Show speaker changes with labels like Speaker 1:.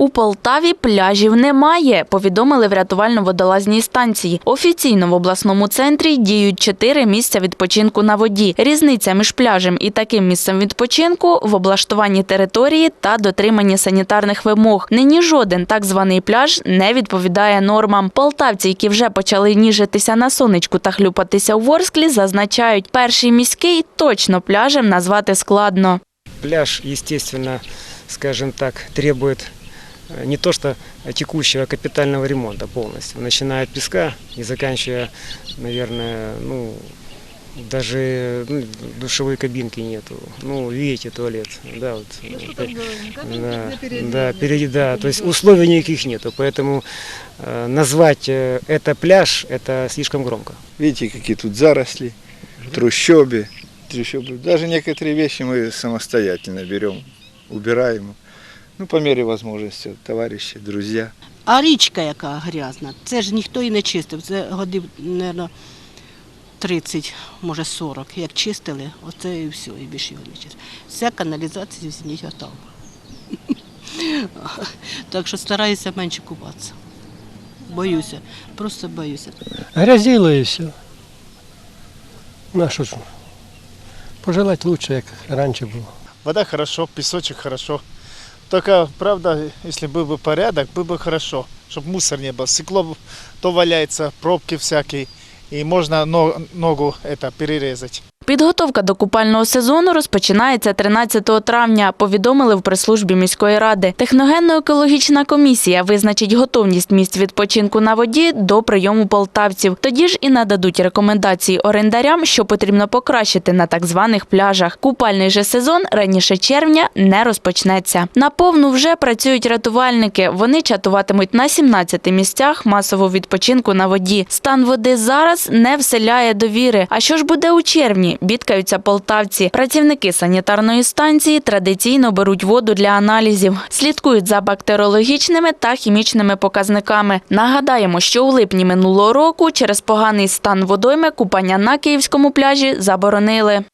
Speaker 1: У Полтаві пляжів немає, повідомили в рятувально-водолазній станції. Офіційно в обласному центрі діють чотири місця відпочинку на воді. Різниця між пляжем і таким місцем відпочинку в облаштуванні території та дотриманні санітарних вимог. Нині жоден так званий пляж не відповідає нормам. Полтавці, які вже почали ніжитися на сонечку та хлюпатися у Ворсклі, зазначають, перший міський точно пляжем назвати складно.
Speaker 2: Пляж, естественно, скажем так, требует не то что текущего капитального ремонта полностью, начиная от песка и заканчивая, наверное, ну, даже ну, душевой кабинки нету. Ну, видите, туалет, да, вот. э, да, да, впереди, да, то есть условий никаких нету, поэтому э, назвать э, это пляж, это слишком громко.
Speaker 3: Видите, какие тут заросли, трущобы. трущобы. Даже некоторые вещи мы самостоятельно берем, убираем. Ну, по мере возможности, товарищи, друзья.
Speaker 4: А річка яка грязна, це ж ніхто і не чистив. Це годів, мабуть, 30, може 40. Як чистили, оце і все, і більше його не чистили. Вся каналізація зніть там. Так що стараюся менше купатися. Боюся, просто боюся.
Speaker 5: Грязило і все. Ну, а що ж, пожелати лучше, як раніше було.
Speaker 6: Вода хорошо, песочек хорошо. Только, правда, если был бы порядок, было бы хорошо, чтобы мусор не был. Стекло то валяется, пробки всякие, и можно но- ногу это перерезать.
Speaker 1: Підготовка до купального сезону розпочинається 13 травня, повідомили в прес-службі міської ради. Техногенно-екологічна комісія визначить готовність місць відпочинку на воді до прийому полтавців. Тоді ж і нададуть рекомендації орендарям, що потрібно покращити на так званих пляжах. Купальний же сезон раніше червня не розпочнеться. Наповну вже працюють рятувальники. Вони чатуватимуть на 17 місцях масового відпочинку на воді. Стан води зараз не вселяє довіри. А що ж буде у червні? Бідкаються полтавці. Працівники санітарної станції традиційно беруть воду для аналізів, слідкують за бактеріологічними та хімічними показниками. Нагадаємо, що у липні минулого року через поганий стан водойми купання на київському пляжі заборонили.